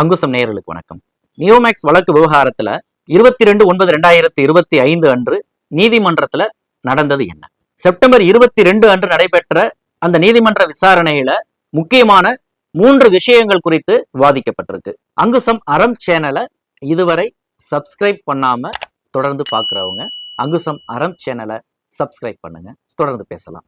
அங்குசம் நேயர்களுக்கு வணக்கம். நியோமேக்ஸ் வழக்கு விவகாரத்துல இருபத்தி ரெண்டு ஒன்பது ரெண்டாயிரத்தி இருபத்தி ஐந்து அன்று நீதிமன்றத்துல நடந்தது என்ன? செப்டம்பர் இருபத்தி ரெண்டு அன்று நடைபெற்ற அந்த நீதிமன்ற விசாரணையில முக்கியமான மூன்று விஷயங்கள் குறித்து விவாதிக்கப்பட்டிருக்கு. அங்குசம் அறம் சேனலை இதுவரை சப்ஸ்கிரைப் பண்ணாம தொடர்ந்து பார்க்குறவங்க அங்குசம் அறம் சேனலை சப்ஸ்கிரைப் பண்ணுங்க. தொடர்ந்து பேசலாம்.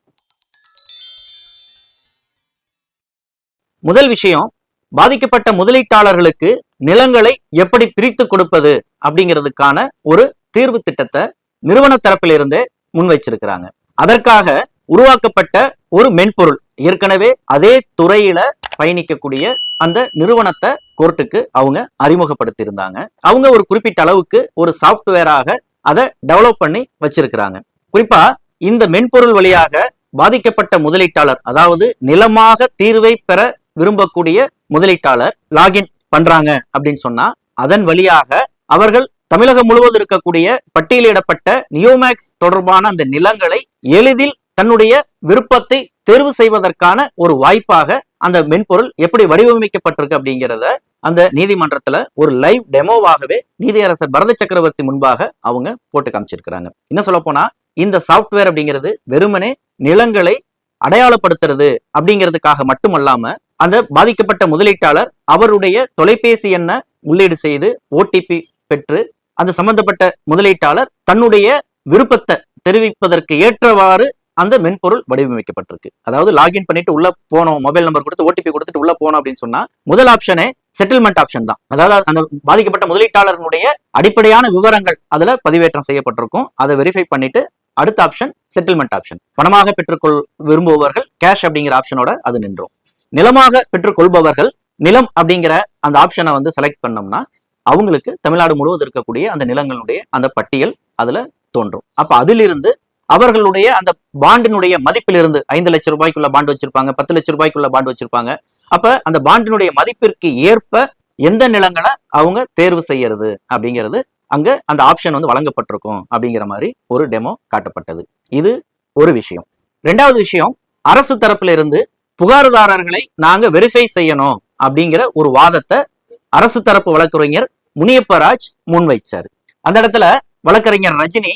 முதல் விஷயம் பாதிக்கப்பட்ட முதலீட்டாளர்களுக்கு நிலங்களை எப்படி பிரித்து கொடுப்பது அப்படிங்கிறதுக்கான ஒரு தீர்வு திட்டத்தை நிறுவன தரப்பிலிருந்தே முன்வைச்சிருக்கிறாங்க. அதற்காக உருவாக்கப்பட்ட ஒரு மென்பொருள் ஏற்கனவே அதே துறையில பயணிக்கக்கூடிய அந்த நிறுவனத்தை கோர்ட்டுக்கு அவங்க அறிமுகப்படுத்தி இருந்தாங்க அவங்க ஒரு குறிப்பிட்ட அளவுக்கு ஒரு சாஃப்ட்வேராக அதை டெவலப் பண்ணி வச்சிருக்கிறாங்க. குறிப்பா இந்த மென்பொருள் வழியாக பாதிக்கப்பட்ட முதலீட்டாளர் அதாவது நிலமாக தீர்வை பெற விரும்பக்கூடிய முதலீட்டாளர் லாகின் பண்றாங்க அப்படின்னு சொன்னா அதன் வழியாக அவர்கள் தமிழகம் முழுவதும் இருக்கக்கூடிய பட்டியலிடப்பட்ட நியோமேக்ஸ் தொடர்பான அந்த நிலங்களை எளிதில் தன்னுடைய விருப்பத்தை தேர்வு செய்வதற்கான ஒரு வாய்ப்பாக அந்த மென்பொருள் எப்படி வடிவமைக்கப்பட்டிருக்கு அப்படிங்கிறத அந்த நீதிமன்றத்துல ஒரு லைவ் டெமோவாகவே நீதியரசர் பரத சக்கரவர்த்தி முன்பாக அவங்க போட்டு காமிச்சிருக்கிறாங்க. என்ன சொல்ல போனா இந்த சாஃப்ட்வேர் அப்படிங்கிறது வெறுமனே நிலங்களை அடையாளப்படுத்துறது அப்படிங்கிறதுக்காக மட்டுமல்லாம அந்த பாதிக்கப்பட்ட முதலீட்டாளர் அவருடைய தொலைபேசி எண்ணை உள்ளீடு செய்து ஓடிபி பெற்று அந்த சம்பந்தப்பட்ட முதலீட்டாளர் தன்னுடைய விருப்பத்தை தெரிவிப்பதற்கு ஏற்றவாறு அந்த மென்பொருள் வடிவமைக்கப்பட்டிருக்கு. அதாவது லாகின் பண்ணிட்டு உள்ள போனோம் மொபைல் நம்பர் கொடுத்து ஓடிபி கொடுத்துட்டு உள்ள போனோம் அப்படின்னு சொன்னா முதல் ஆப்ஷனே செட்டில்மெண்ட் ஆப்ஷன் தான். அதாவது அந்த பாதிக்கப்பட்ட முதலீட்டாளர்களுடைய அடிப்படையான விவரங்கள் அதுல பதிவேற்றம் செய்யப்பட்டிருக்கும். அதை வெரிஃபை பண்ணிட்டு அடுத்த ஆப்ஷன் செட்டில்மெண்ட் ஆப்ஷன் பணமாக பெற்றுக்கொள் விரும்புபவர்கள் கேஷ் அப்படிங்கிற ஆப்ஷனோட அது நின்றோம். நிலமாக பெற்றுக்கொள்பவர்கள் நிலம் அப்படிங்கிற அந்த ஆப்ஷனை வந்து செலக்ட் பண்ணோம்னா அவங்களுக்கு தமிழ்நாடு முழுவதும் இருக்கக்கூடிய அந்த நிலங்களுடைய அந்த பட்டியல் அதுல தோன்றும். அப்ப அதிலிருந்து அவர்களுடைய அந்த பாண்டினுடைய மதிப்பிலிருந்து ஐந்து லட்சம் ரூபாய்க்குள்ள பாண்டு வச்சிருப்பாங்க பத்து லட்சம் ரூபாய்க்குள்ள பாண்டு வச்சிருப்பாங்க. அப்ப அந்த பாண்டினுடைய மதிப்பிற்கு ஏற்ப எந்த நிலங்களை அவங்க தேர்வு செய்யறது அப்படிங்கிறது அங்க அந்த ஆப்ஷன் வந்து வழங்கப்பட்டிருக்கும் அப்படிங்கிற மாதிரி ஒரு டெமோ காட்டப்பட்டது. இது ஒரு விஷயம். ரெண்டாவது விஷயம் அரசு தரப்புல இருந்து புகார்தாரர்களை நாங்க வெரிஃபை செய்யணும் அப்படிங்கிற ஒரு வாதத்தை அரசு தரப்பு வழக்கறிஞர் முனியப்பராஜ் முன்வைச்சாரு. அந்த இடத்துல வழக்கறிஞர் ரஜினி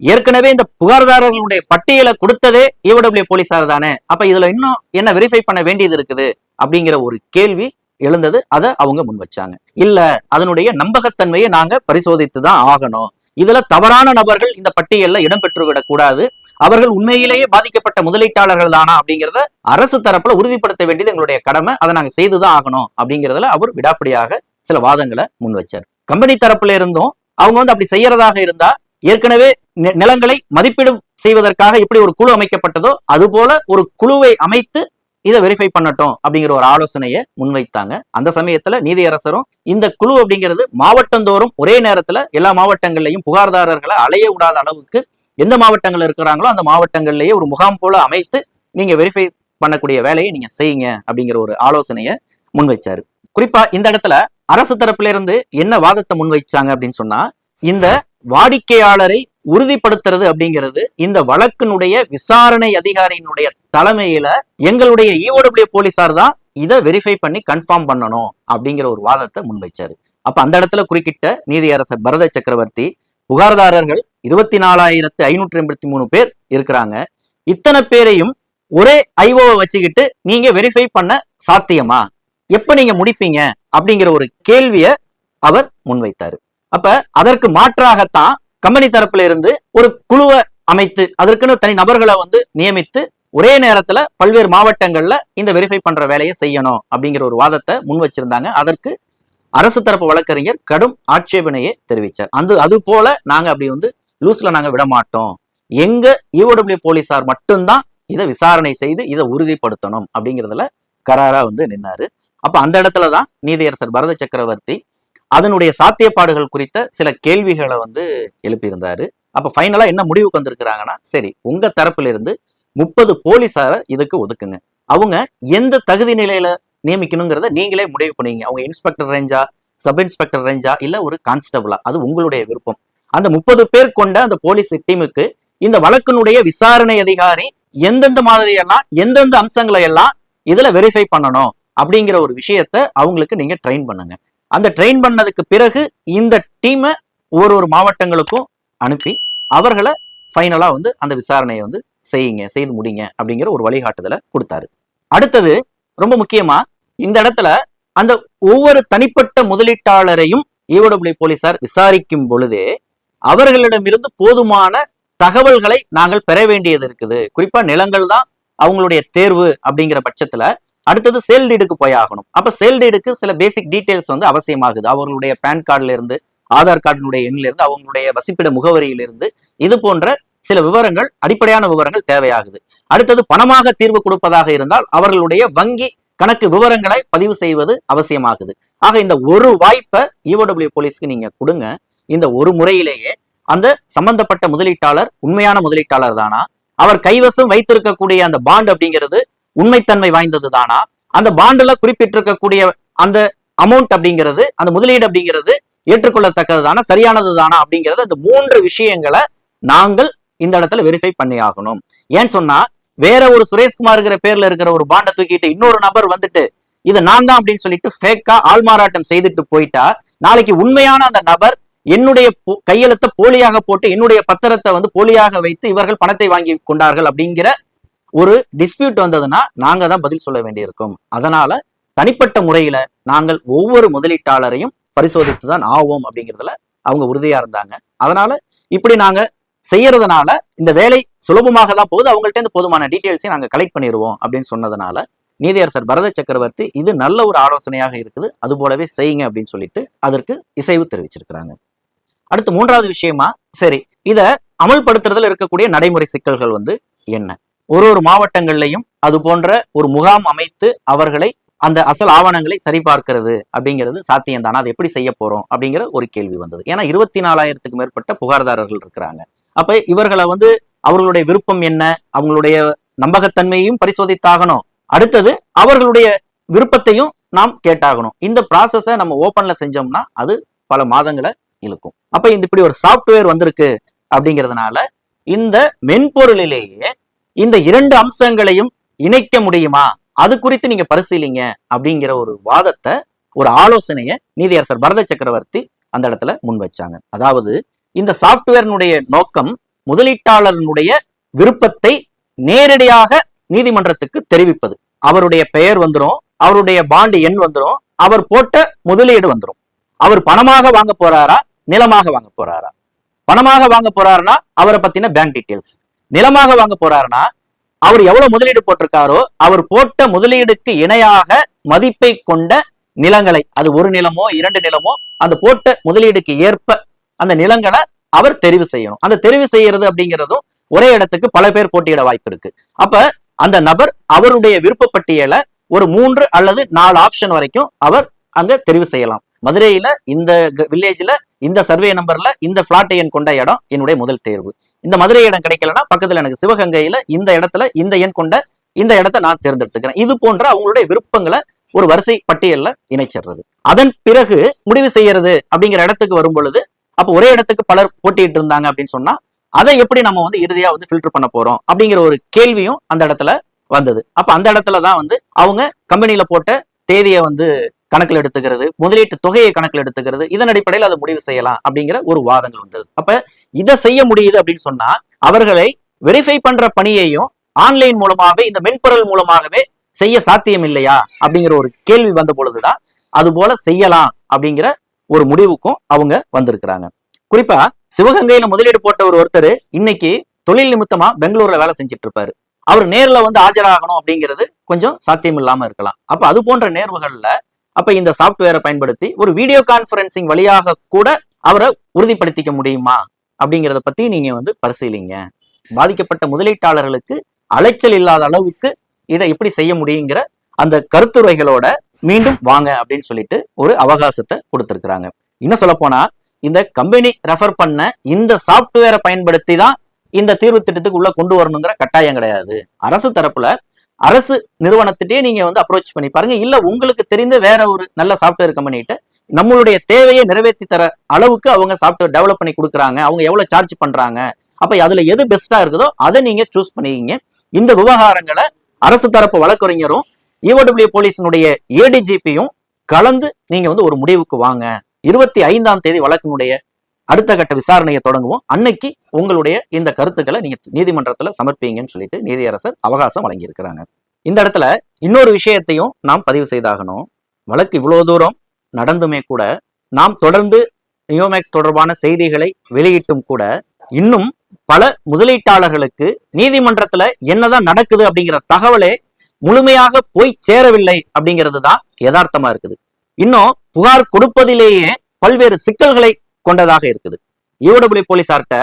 ஏற்கனவே இந்த புகார்தாரர்களுடைய பட்டியலை கொடுத்ததே ஈவடபிள்யூ போலீஸார் தானே. அப்ப இதுல இன்னும் என்ன வெரிஃபை பண்ண வேண்டியது இருக்குது அப்படிங்கிற ஒரு கேள்வி எழுந்தது. அதை அவங்க முன் வச்சாங்க இல்ல அதனுடைய நம்பகத்தன்மையை நாங்க பரிசோதித்து தான் ஆகணும். இதுல தவறான நபர்கள் இந்த பட்டியல்ல இடம்பெற்று விடக்கூடாது அவர்கள் உண்மையிலேயே பாதிக்கப்பட்ட முதலீட்டாளர்கள் தானா அப்படிங்கிறத அரசு தரப்புல உறுதிப்படுத்த வேண்டியது எங்களுடைய கடமை. அதை நாங்க செய்துதான் ஆகணும் அப்படிங்கிறதுல அவர் விடாப்படியாக சில வாதங்களை முன் வச்சார். கம்பெனி தரப்புல இருந்தும் அவங்க வந்து அப்படி செய்யறதாக இருந்தா ஏற்கனவே நிலங்களை மதிப்பீடு செய்வதற்காக எப்படி ஒரு குழு அமைக்கப்பட்டதோ அது போல ஒரு குழுவை அமைத்து இதை வெரிஃபை பண்ணட்டும் அப்படிங்கிற ஒரு ஆலோசனையை முன்வைத்தாங்க அந்த சமயத்துல நீதியரசரும் இந்த குழு அப்படிங்கிறது மாவட்டந்தோறும் ஒரே நேரத்துல எல்லா மாவட்டங்கள்லையும் புகார்தாரர்களை அலைய விடாத அளவுக்கு எந்த மாவட்டங்கள் இருக்கிறாங்களோ அந்த மாவட்டங்கள்லயே ஒரு முகாம் போல அமைத்து நீங்க வெரிஃபை பண்ணக்கூடிய வேலையை நீங்க செய்யுங்க அப்படிங்கிற ஒரு ஆலோசனையை முன்வைச்சாரு. குறிப்பா இந்த இடத்துல அரசு தரப்புல இருந்து என்ன வாதத்தை முன்வைச்சாங்க அப்படின்னு சொன்னா இந்த வாடிக்கையாளரை உறுதிப்படுத்துறது அப்படிங்கிறது இந்த வழக்கினுடைய விசாரணை அதிகாரியினுடைய தலைமையில எங்களுடைய இஓடபிள்யூ போலீசார் தான் இதை வெரிஃபை பண்ணி கன்ஃபார்ம் பண்ணணும் அப்படிங்கிற ஒரு வாதத்தை முன்வைச்சாரு. அப்ப அந்த இடத்துல குறுக்கிட்ட நீதியரசர் பரத சக்கரவர்த்தி புகார்தாரர்கள் இருபத்தி நாலாயிரத்து ஐநூற்றி எண்பத்தி மூணு பேர் இருக்கிறாங்க. இத்தனை பேரையும் ஒரே ஐஓவை வச்சுக்கிட்டு நீங்க வெரிஃபை பண்ண சாத்தியமா? எப்ப நீங்க முடிப்பீங்க? அப்படிங்கிற ஒரு கேள்வியை அவர் முன்வைத்தாரு. அப்ப அதற்கு மாற்றாகத்தான் கம்பெனி தரப்புல இருந்து ஒரு குழுவை அமைத்து அதற்குன்னு தனி நபர்களை வந்து நியமித்து ஒரே நேரத்துல பல்வேறு மாவட்டங்கள்ல இந்த வெரிஃபை பண்ற வேலையை செய்யணும் அப்படிங்கிற ஒரு வாதத்தை முன் வச்சிருந்தாங்க அதற்கு அரசு தரப்பு வழக்கறிஞர் கடும் ஆட்சேபனையை தெரிவித்தார் அந்த அது போல நாங்க அப்படி வந்து லூஸ்ல நாங்க விட மாட்டோம் எங்க யூடபிள்யூ போலீசார் மட்டும்தான் இதை விசாரணை செய்து இதை உறுதிப்படுத்தணும் அப்படிங்கிறதுல கராரா வந்து நின்னாரு. அப்ப அந்த இடத்துல தான் நீதியரசர் பரத சக்கரவர்த்தி அதனுடைய சாத்தியப்பாடுகள் குறித்த சில கேள்விகளை வந்து எழுப்பியிருந்தாரு. அப்ப ஃபைனலா என்ன முடிவுக்கு வந்திருக்கிறாங்கன்னா சரி உங்க தரப்புல இருந்து முப்பது போலீசாரை இதுக்கு ஒதுக்குங்க. அவங்க எந்த தகுதி நிலையில நியமிக்கணுங்கிறத நீங்களே முடிவு பண்ணுவீங்க அவங்க இன்ஸ்பெக்டர் ரேஞ்சா சப் இன்ஸ்பெக்டர் ரேஞ்சா இல்ல ஒரு கான்ஸ்டபிளா? அது உங்களுடைய விருப்பம். அந்த முப்பது பேர் கொண்ட அந்த போலீஸ் டீமுக்கு இந்த வழக்கினுடைய விசாரணை அதிகாரி எந்தெந்த மாதிரி எல்லாம் எந்தெந்த அம்சங்களை எல்லாம் இதுல வெரிஃபை பண்ணணும் அப்படிங்கிற ஒரு விஷயத்த அவங்களுக்கு நீங்க ட்ரெயின் பண்ணுங்க. அந்த ட்ரெயின் பண்ணதுக்கு பிறகு இந்த டீமை ஒரு ஒரு மாவட்டங்களுக்கும் அனுப்பி அவர்களை ஃபைனலா வந்து அந்த விசாரணையை வந்து செய்யுங்க செய்து முடிங்க அப்படிங்கிற ஒரு வழிகாட்டுதலை கொடுத்தாரு. அடுத்தது ரொம்ப முக்கியமா இந்த இடத்துல அந்த ஒவ்வொரு தனிப்பட்ட முதலீட்டாளரையும் ஈவடபிள்யூ போலீசார் விசாரிக்கும் பொழுதே அவர்களிடமிருந்து போதுமான தகவல்களை நாங்கள் பெற வேண்டியது இருக்குது. குறிப்பா நிலங்கள் தான் அவங்களுடைய தேர்வு அப்படிங்கிற பட்சத்துல அடுத்தது சேல் டீடுக்கு போய் ஆகணும். அப்ப சேல் டீடுக்கு சில பேசிக் டீடைல்ஸ் வந்து அவசியமாகுது. அவர்களுடைய பேன் கார்டுல இருந்து ஆதார் கார்டினுடைய எண்ணில இருந்து அவங்களுடைய வசிப்பிட முகவரியிலிருந்து இது போன்ற சில விவரங்கள் அடிப்படையான விவரங்கள் தேவையாகுது. அடுத்தது பணமாக தீர்வு கொடுப்பதாக இருந்தால் அவர்களுடைய வங்கி கணக்கு விவரங்களை பதிவு செய்வது அவசியமாகுது. ஆக இந்த ஒரு வாய்ப்பை இஓடபிள்யூ போலீஸ்க்கு நீங்க கொடுங்க. இந்த ஒரு முறையிலேயே அந்த சம்பந்தப்பட்ட முதலீட்டாளர் உண்மையான முதலீட்டாளர் தானா? அவர் கைவசம் வைத்திருக்கக்கூடிய அந்த பாண்ட் அப்படிங்கிறது உண்மைத்தன்மை வாய்ந்தது தானா? அந்த பாண்டுல குறிப்பிட்டிருக்கக்கூடிய அந்த அமௌண்ட் அப்படிங்கிறது அந்த முதலீடு அப்படிங்கிறது ஏற்றுக்கொள்ளத்தக்கது தானா? சரியானது தானா? அப்படிங்கிறது அந்த மூன்று விஷயங்களை நாங்கள் இந்த இடத்துல வெரிஃபை பண்ணி ஆகணும். ஏன்னு சொன்னா வேற ஒரு சுரேஷ்குமார்ங்கிற பேர்ல இருக்கிற ஒரு பாண்டை தூக்கிட்டு இன்னொரு நபர் வந்துட்டு இது நான் தான் அப்படின்னு சொல்லிட்டு ஃபேக்கா ஆள்மாறாட்டம் செய்துட்டு போயிட்டா நாளைக்கு உண்மையான அந்த நபர் என்னுடைய கையெழுத்தை போலியாக போட்டு என்னுடைய பத்திரத்தை வந்து போலியாக வைத்து இவர்கள் பணத்தை வாங்கி கொண்டார்கள் அப்படிங்கிற ஒரு டிஸ்பியூட் வந்ததுன்னா நாங்க தான் பதில் சொல்ல வேண்டியிருக்கும். அதனால தனிப்பட்ட முறையில நாங்கள் ஒவ்வொரு முதலீட்டாளரையும் பரிசோதித்து தான் ஆவோம் அப்படிங்கிறதுல அவங்க உறுதியா இருந்தாங்க. அதனால இப்படி நாங்க செய்யறதுனால இந்த வேலை சுலபமாக தான் போகுது. அவங்கள்ட்ட இருந்து போதுமான டீட்டெயில்ஸையும் நாங்க கலெக்ட் பண்ணிடுவோம் அப்படின்னு சொன்னதுனால நீதியரசர் பரத சக்கரவர்த்தி இது நல்ல ஒரு ஆலோசனையாக இருக்குது. அது போலவே செய்யுங்க அப்படின்னு சொல்லிட்டு அதற்கு இசைவு தெரிவிச்சிருக்கிறாங்க. அடுத்து மூன்றாவது விஷயமா சரி இத அமல்படுத்துறதுல இருக்கக்கூடிய நடைமுறை சிக்கல்கள் வந்து என்ன? ஒரு ஒரு மாவட்டங்கள்லையும் அது போன்ற ஒரு முகாம் அமைத்து அவர்களை அந்த அசல் ஆவணங்களை சரிபார்க்கிறது அப்படிங்கிறது சாத்தியம் தானே அதை எப்படி செய்ய போறோம் அப்படிங்கிற ஒரு கேள்வி வந்தது. ஏன்னா இருபத்தி நாலாயிரத்துக்கு மேற்பட்ட புகார்தாரர்கள் இருக்கிறாங்க. அப்ப இவர்களை வந்து அவர்களுடைய விருப்பம் என்ன? அவங்களுடைய நம்பகத்தன்மையையும் பரிசோதித்தாகணும். அடுத்தது அவர்களுடைய விருப்பத்தையும் நாம் கேட்டாகணும். இந்த ப்ராசஸை நம்ம ஓப்பன்ல செஞ்சோம்னா அது பல மாதங்களை இழுக்கும். அப்ப இந்த இப்படி ஒரு சாஃப்ட்வேர் வந்திருக்கு அப்படிங்கிறதுனால இந்த மென்பொருளிலேயே இந்த இரண்டு அம்சங்களையும் இணைக்க முடியுமா? அது குறித்து நீங்க பரிசீலிங்க அப்படிங்கிற ஒரு வாதத்தை ஒரு ஆலோசனையை நீதியரசர் பரத சக்கரவர்த்தி அந்த இடத்துல முன் வச்சாங்க. அதாவது இந்த சாப்ட்வேர்னுடைய நோக்கம் முதலீட்டாளர்களுடைய விருப்பத்தை நேரடியாக நீதிமன்றத்துக்கு தெரிவிப்பது. அவருடைய பெயர் வந்துடும் அவருடைய பாண்டு எண் வந்துடும் அவர் போட்ட முதலீடு வந்துடும் அவர் பணமாக வாங்க போறாரா? நிலமாக வாங்க போறாரா? பணமாக வாங்க போறாருன்னா அவரை பத்தின பேங்க் டீட்டெயில்ஸ் நிலமாக வாங்க போறாருன்னா அவர் எவ்வளவு முதலீடு போட்டிருக்காரோ அவர் போட்ட முதலீடுக்கு இணையாக மதிப்பை கொண்ட நிலங்களை அது ஒரு நிலமோ இரண்டு நிலமோ அந்த போட்ட முதலீடுக்கு ஏற்ப அந்த நிலங்களை அவர் தெரிவு செய்யணும். அந்த தெரிவு செய்யறது அப்படிங்கிறதும் ஒரே இடத்துக்கு பல பேர் போட்டியிட வாய்ப்பு இருக்கு. அப்ப அந்த நபர் அவருடைய விருப்ப பட்டியலை ஒரு மூன்று அல்லது நாலு ஆப்ஷன் வரைக்கும் அவர் அங்க தெரிவு செய்யலாம். மதுரையில இந்த வில்லேஜ்ல இந்த சர்வே நம்பர்ல இந்த பிளாட் எண் கொண்ட இடம் என்னுடைய முதல் தேர்வு. இந்த மதுரை இடம் கிடைக்கலன்னா பக்கத்துல எனக்கு சிவகங்கையில இந்த இடத்துல இந்த எண் கொண்ட இந்த இடத்தை நான் தேர்ந்தெடுத்துக்கிறேன். இது போன்ற அவங்களுடைய விருப்பங்களை ஒரு வரிசை பட்டியல்ல இணைச்சிடுறது. அதன் பிறகு முடிவு செய்யறது அப்படிங்கிற இடத்துக்கு வரும் பொழுது அப்போ ஒரே இடத்துக்கு பலர் போட்டிட்டு இருந்தாங்க அப்படின்னு சொன்னா அதை எப்படி நம்ம வந்து இறுதியா வந்து ஃபில்டர் பண்ண போறோம் அப்படிங்கிற ஒரு கேள்வியும் அந்த இடத்துல வந்தது. அப்ப அந்த இடத்துல தான் வந்து அவங்க கம்பெனியில போட்ட தேதியை வந்து கணக்கில் எடுத்துக்கிறது முதலீட்டு தொகையை கணக்கில் எடுத்துக்கிறது இதன் அடிப்படையில் அதை முடிவு செய்யலாம் அப்படிங்கிற ஒரு வாதங்கள் வந்தது. அப்ப இதை செய்ய முடியுது அப்படின்னு சொன்னா அவர்களை வெரிஃபை பண்ற பணியையும் ஆன்லைன் மூலமாகவே இந்த மென்பொருள் மூலமாகவே செய்ய சாத்தியம் இல்லையா அப்படிங்கிற ஒரு கேள்வி வந்த பொழுதுதான் அது போல செய்யலாம் அப்படிங்கிற ஒரு முடிவுக்கும் அவங்க வந்திருக்கிறாங்க. குறிப்பா சிவகங்கையில முதலீடு போட்ட ஒரு ஒருத்தர் இன்னைக்கு தொழில் நிமித்தமா பெங்களூர்ல வேலை செஞ்சுட்டு இருப்பாரு. அவர் நேர்ல வந்து ஆஜராகணும் அப்படிங்கிறது கொஞ்சம் சாத்தியம் இல்லாம இருக்கலாம். அப்ப அது போன்ற நேர்வுகள்ல அப்ப இந்த சாஃப்ட்வேரை பயன்படுத்தி ஒரு வீடியோ கான்பரன்சிங் வழியாக கூட அவரை உறுதிப்படுத்திக்க முடியுமா? அப்படிங்கிறத பத்தி நீங்க வந்து பரிசீலிங்க. பாதிக்கப்பட்ட முதலீட்டாளர்களுக்கு அலைச்சல் இல்லாத அளவுக்கு இதை எப்படி செய்ய முடியுங்கிற அந்த கருத்துரைகளோட மீண்டும் வாங்க அப்படின்னு சொல்லிட்டு ஒரு அவகாசத்தை கொடுத்திருக்கிறாங்க. இன்னும் சொல்ல போனா இந்த கம்பெனி ரெஃபர் பண்ண இந்த சாஃப்ட்வேரை பயன்படுத்தி தான் இந்த தீர்வு திட்டத்துக்கு உள்ள கொண்டு வரணுங்கிற கட்டாயம் கிடையாது. அரசு தரப்புல அரசு நிறுவனத்திட்டே நீங்க வந்து அப்ரோச் பண்ணி பாருங்க. இல்ல உங்களுக்கு தெரிந்த வேற ஒரு நல்ல சாஃப்ட்வேர் கம்பெனிகிட்ட நம்மளுடைய தேவையை நிறைவேற்றி தர அளவுக்கு அவங்க சாஃப்ட்வேர் டெவலப் பண்ணி கொடுக்குறாங்க. அவங்க எவ்வளவு சார்ஜ் பண்றாங்க. அப்ப அதுல எது பெஸ்டா இருக்குதோ அதை நீங்க சூஸ் பண்ணிக்கிங்க. இந்த விவகாரங்களை அரசு தரப்பு வழக்கறிஞரும் இஓடபிள்யூ போலீஸினுடைய ஏடிஜிபியும் கலந்து நீங்க வந்து ஒரு முடிவுக்கு வாங்க. இருபத்தி ஐந்தாம் தேதி வழக்கினுடைய அடுத்த கட்ட விசாரணையை தொடங்குவோம். அன்னைக்கு உங்களுடைய இந்த கருத்துக்களை நீங்க நீதிமன்றத்துல சமர்ப்பீங்கன்னு சொல்லிட்டு நீதியரசர் அவகாசம் வழங்கியிருக்கிறாங்க. இந்த இடத்துல இன்னொரு விஷயத்தையும் நாம் பதிவு செய்தாகணும். வழக்கு இவ்வளவு தூரம் நடந்துமே கூட நாம் தொடர்ந்து நியோமேக்ஸ் தொடர்பான செய்திகளை வெளியிட்டும் கூட இன்னும் பல முதலீட்டாளர்களுக்கு நீதிமன்றத்துல என்னதான் நடக்குது அப்படிங்கிற தகவலே முழுமையாக போய் சேரவில்லை அப்படிங்கிறது தான் யதார்த்தமா இருக்குது. இன்னும் புகார் கொடுப்பதிலேயே பல்வேறு சிக்கல்களை கொண்டதாக இருக்குது. யூடபிள்யூ போலீசார்கிட்ட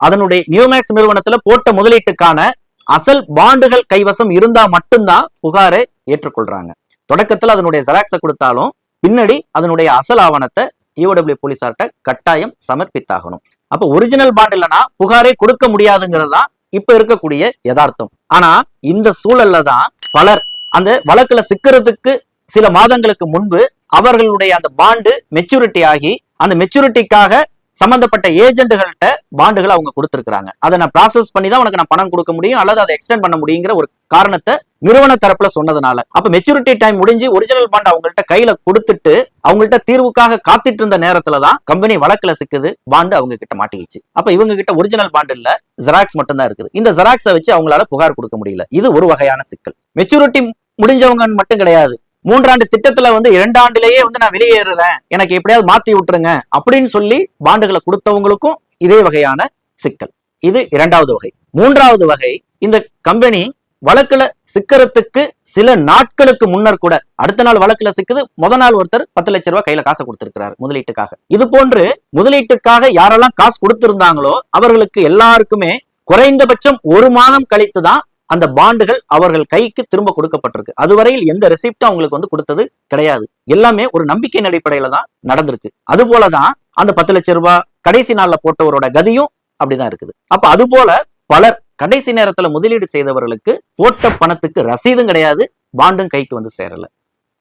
அதனுடைய நியூமேக்ஸ் நிறுவனத்துல போட்ட முதலீட்டுக்கான அசல் பாண்டுகள் கைவசம் இருந்தா மட்டும்தான் புகாரை ஏற்றுக்கொள்றாங்க. தொடக்கத்துல அதனுடைய ஜெராக்ஸை கொடுத்தாலும் பின்னாடி அதனுடைய அசல் ஆவணத்தை யூடபிள்யூ போலீசார்கிட்ட கட்டாயம் சமர்ப்பித்தாகணும். அப்ப ஒரிஜினல் பாண்ட் இல்லைன்னா புகாரே கொடுக்க முடியாதுங்கிறது தான் இப்ப இருக்கக்கூடிய யதார்த்தம். ஆனா இந்த சூழல்ல தான் பலர் அந்த வழக்குல சிக்கிறதுக்கு சில மாதங்களுக்கு முன்பு அவர்களுடைய அந்த பாண்டு மெச்சூரிட்டி ஆகி அந்த மெச்சூரிட்டிக்காக சம்பந்தப்பட்ட ஏஜென்ட்டுகள்கிட்ட பாண்டுகளை அவங்க கொடுத்திருக்காங்க அதை நான் ப்ராசஸ் பண்ணி தான் உனக்கு நான் பணம் கொடுக்க முடியும் அல்லது அதை எக்ஸ்டெண்ட் பண்ண முடியுங்கிற ஒரு காரணத்தை நிறுவன தரப்புல சொன்னதுனால. அப்ப மெச்சூரிட்டி டைம் முடிஞ்சு ஒரிஜினல் பாண்ட் அவங்கள்ட்ட கையில கொடுத்துட்டு அவங்கள்ட்ட தீர்வுக்காக காத்துட்டு இருந்த நேரத்துல தான் கம்பெனி வழக்குல சிக்குது பாண்டு அவங்க கிட்ட மாட்டிக்கிச்சு. அப்ப இவங்க கிட்ட ஒரிஜினல் பாண்டு இல்ல ஜெராக்ஸ் மட்டும் தான் இருக்குது. இந்த ஜெராக்ஸை வச்சு அவங்களால புகார் கொடுக்க முடியல. இது ஒரு வகையான சிக்கல். மெச்சூரிட்டி முடிஞ்சவங்க மட்டும் கிடையாது. மூன்றாண்டு திட்டத்துல வந்து இரண்டு ஆண்டுலேயே வந்து நான் வெளியேறுறேன். எனக்கு எப்படியாவது மாத்தி விட்டுருங்க அப்படின்னு சொல்லி பாண்டுகளை கொடுத்தவங்களுக்கும் இதே வகையான சிக்கல். இது இரண்டாவது வகை. மூன்றாவது வகை இந்த கம்பெனி வழக்குல சிக்கறதுக்கு சில நாட்களுக்கு முன்னர் கூட அடுத்த நாள் வழக்குல சிக்குது முத நாள் ஒருத்தர் பத்து லட்ச ரூபாய் கையில காசு கொடுத்திருக்கிறாரு முதலீட்டுக்காக. இது போன்று முதலீட்டுக்காக யாரெல்லாம் காசு கொடுத்திருந்தாங்களோ அவர்களுக்கு எல்லாருக்குமே குறைந்தபட்சம் ஒரு மாதம் கழித்து தான் அந்த பாண்டுகள் அவர்கள் கைக்கு திரும்ப கொடுக்கப்பட்டிருக்கு. அதுவரையில் எந்த ரெசிப்டும் அவங்களுக்கு வந்து கொடுத்தது கிடையாது. எல்லாமே ஒரு நம்பிக்கையின் அடிப்படையில தான் நடந்திருக்கு. அது போலதான் அந்த பத்து லட்சம் ரூபாய் கடைசி நாள்ல போட்டவரோட கதியும் அப்படிதான் இருக்குது. அப்ப அது போல பலர் கடைசி நேரத்துல முதலீடு செய்தவர்களுக்கு போட்ட பணத்துக்கு ரசீதும் கிடையாது பாண்டும் கைக்கு வந்து சேரல.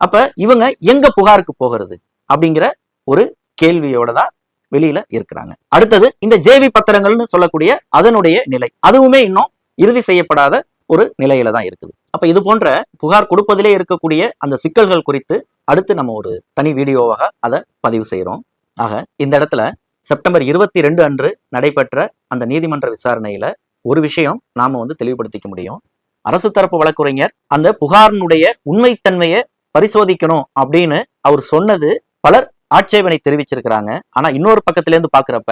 அப்ப இவங்க எங்க புகாருக்கு போகிறது அப்படிங்கிற ஒரு கேள்வியோட தான் வெளியில இருக்கிறாங்க. அடுத்தது இந்த ஜேவி பத்திரங்கள்னு சொல்லக்கூடிய அதனுடைய நிலை. அதுவுமே இன்னும் இறுதி செய்யப்படாத ஒரு நிலையில தான் இருக்குது. அப்ப இது போன்ற புகார் கொடுப்பதிலே இருக்கக்கூடிய அந்த சிக்கல்கள் குறித்து அடுத்து நம்ம ஒரு தனி வீடியோவாக அதை பதிவு செய்யறோம் ஆக இந்த இடத்துல செப்டம்பர் இருபத்தி ரெண்டு அன்று நடைபெற்ற அந்த நீதிமன்ற விசாரணையில ஒரு விஷயம் நாம வந்து தெளிவுபடுத்திக்க முடியும். அரசு தரப்பு வழக்குரைஞர் அந்த புகாரினுடைய உண்மைத்தன்மையை பரிசோதிக்கணும் அப்படின்னு அவர் சொன்னது பலர் ஆட்சேபனை தெரிவிச்சிருக்கிறாங்க. ஆனா இன்னொரு பக்கத்துல இருந்து பாக்குறப்ப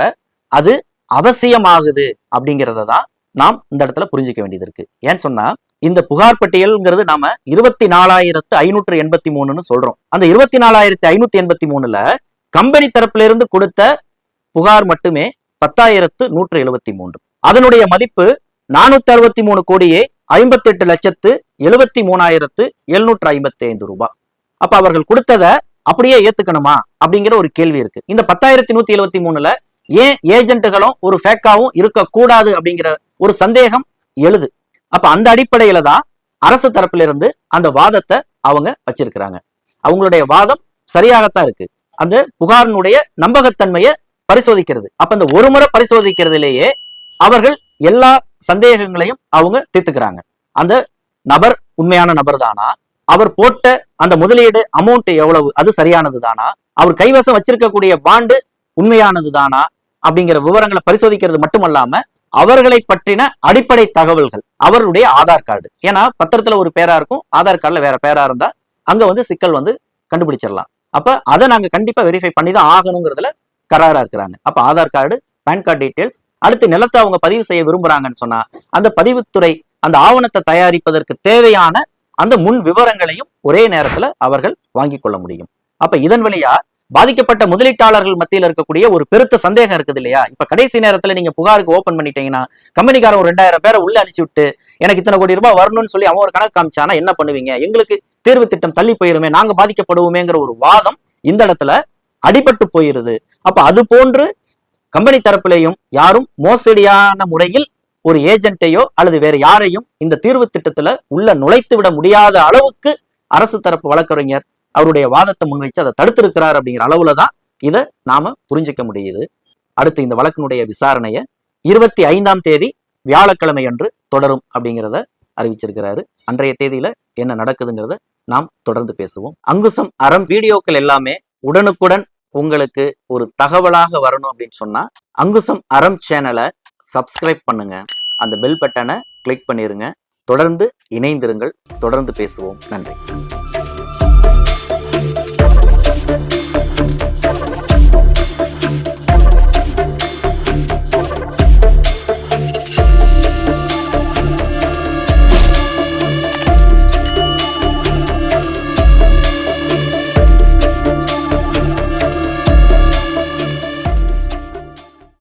அது அவசியமாகுது அப்படிங்கிறத தான் நாம் இந்த இடத்துல புரிஞ்சுக்க வேண்டியது இருக்கு. ஏன்னு சொன்னா இந்த புகார் பட்டியல்ங்கிறது நாம இருபத்தி நாலாயிரத்து ஐநூற்று எண்பத்தி மூணுன்னு சொல்றோம். அந்த இருபத்தி நாலாயிரத்தி ஐநூத்தி எண்பத்தி மூணுல கம்பெனி தரப்புல இருந்து கொடுத்த புகார் மட்டுமே பத்தாயிரத்து நூற்று எழுபத்தி மூன்று. அதனுடைய மதிப்பு நானூத்தி அறுபத்தி மூணு கோடியே ஐம்பத்தி எட்டு லட்சத்து எழுபத்தி மூணாயிரத்து எழுநூற்று ஐம்பத்தி ஐந்து ரூபாய் அப்ப அவர்கள் கொடுத்ததை அப்படியே ஏத்துக்கணுமா அப்படிங்கிற ஒரு கேள்வி இருக்கு. இந்த பத்தாயிரத்தி நூத்தி எழுபத்தி மூணுல ஏன் ஏஜென்ட்டுகளும் ஒரு ஃபேக்காவும் இருக்கக்கூடாது அப்படிங்கிற ஒரு சந்தேகம் எழுது. அப்ப அந்த அடிப்படையில தான் அரசு தரப்புல இருந்து அந்த வாதத்தை அவங்க வச்சிருக்கிறாங்க. அவங்களுடைய வாதம் சரியாகத்தான் இருக்கு. அந்த புகாரினுடைய நம்பகத்தன்மையை பரிசோதிக்கிறது. அப்ப அந்த ஒரு முறை பரிசோதிக்கிறதுலேயே அவர்கள் எல்லா சந்தேகங்களையும் அவங்க தீர்த்துக்கிறாங்க. அந்த நபர் உண்மையான நபர் தானா? அவர் போட்ட அந்த முதலீடு அமௌண்ட் எவ்வளவு? அது சரியானது தானா? அவர் கைவசம் வச்சிருக்கக்கூடிய பாண்டு உண்மையானது தானா? அப்படிங்கிற விவரங்களை பரிசோதிக்கிறது மட்டுமல்லாம அவர்களை பற்றின அடிப்படை தகவல்கள் அவருடைய ஆதார் கார்டு. ஏன்னா பத்திரத்துல ஒரு பேரா இருக்கும் ஆதார் கார்டுல வேற பேரா இருந்தா அங்க வந்து சிக்கல் வந்து கண்டுபிடிச்சிடலாம். அப்ப அதை நாங்க கண்டிப்பா வெரிஃபை பண்ணி தான் ஆகணுங்கிறதுல கராரா இருக்கிறாங்க. அப்ப Aadhaar card PAN card details அடுத்து நிலத்தை அவங்க பதிவு செய்ய விரும்புறாங்கன்னு சொன்னா அந்த பதிவுத்துறை அந்த ஆவணத்தை தயாரிப்பதற்கு தேவையான அந்த முன் விவரங்களையும் ஒரே நேரத்துல அவர்கள் வாங்கி கொள்ள முடியும். அப்ப இதன் வழியா பாதிக்கப்பட்ட முதலீட்டாளர்கள் மத்தியில் இருக்கக்கூடிய ஒரு பெருத்த சந்தேகம் இருக்குது இல்லையா? இப்ப கடைசி நேரத்துல நீங்க புகாருக்கு ஓபன் பண்ணிட்டீங்கன்னா கம்பெனிக்காரன் ஒரு ரெண்டாயிரம் பேரை உள்ள அனுப்பிச்சு விட்டு எனக்கு இத்தனை கோடி ரூபாய் வரணும்னு சொல்லி அவன் ஒரு கணக்கு காமிச்சானா என்ன பண்ணுவீங்க? எங்களுக்கு தேர்வு திட்டம் தள்ளி போயிருமே நாங்க பாதிக்கப்படுவோமேங்கிற ஒரு வாதம் இந்த இடத்துல அடிபட்டு போயிருது. அப்ப அது போன்று கம்பெனி தரப்பிலையும் யாரும் மோசடியான முறையில் ஒரு ஏஜென்ட்டையோ அல்லது வேற யாரையும் இந்த தீர்வு திட்டத்துல உள்ள நுழைத்து விட முடியாத அளவுக்கு அரசு தரப்பு வழக்கறிஞர் அவருடைய வாதத்தை முன்வைச்சு அதை தடுத்திருக்கிறார் அப்படிங்கிற அளவுல தான் இதை நாம புரிஞ்சிக்க முடியுது. அடுத்து இந்த வழக்கினுடைய விசாரணையை இருபத்தி ஐந்தாம் தேதி வியாழக்கிழமை அன்று தொடரும் அப்படிங்கிறத அறிவிச்சிருக்கிறாரு. அன்றைய தேதியில என்ன நடக்குதுங்கிறத நாம் தொடர்ந்து பேசுவோம். அங்குசம் அறம் வீடியோக்கள் எல்லாமே உடனுக்குடன் உங்களுக்கு ஒரு தகவலாக வரணும் அப்படின்னு சொன்னா அங்குசம் அறம் சேனலை சப்ஸ்கிரைப் பண்ணுங்க. அந்த பெல் பட்டனை கிளிக் பண்ணிருங்க. தொடர்ந்து இணைந்திருங்கள். தொடர்ந்து பேசுவோம். நன்றி.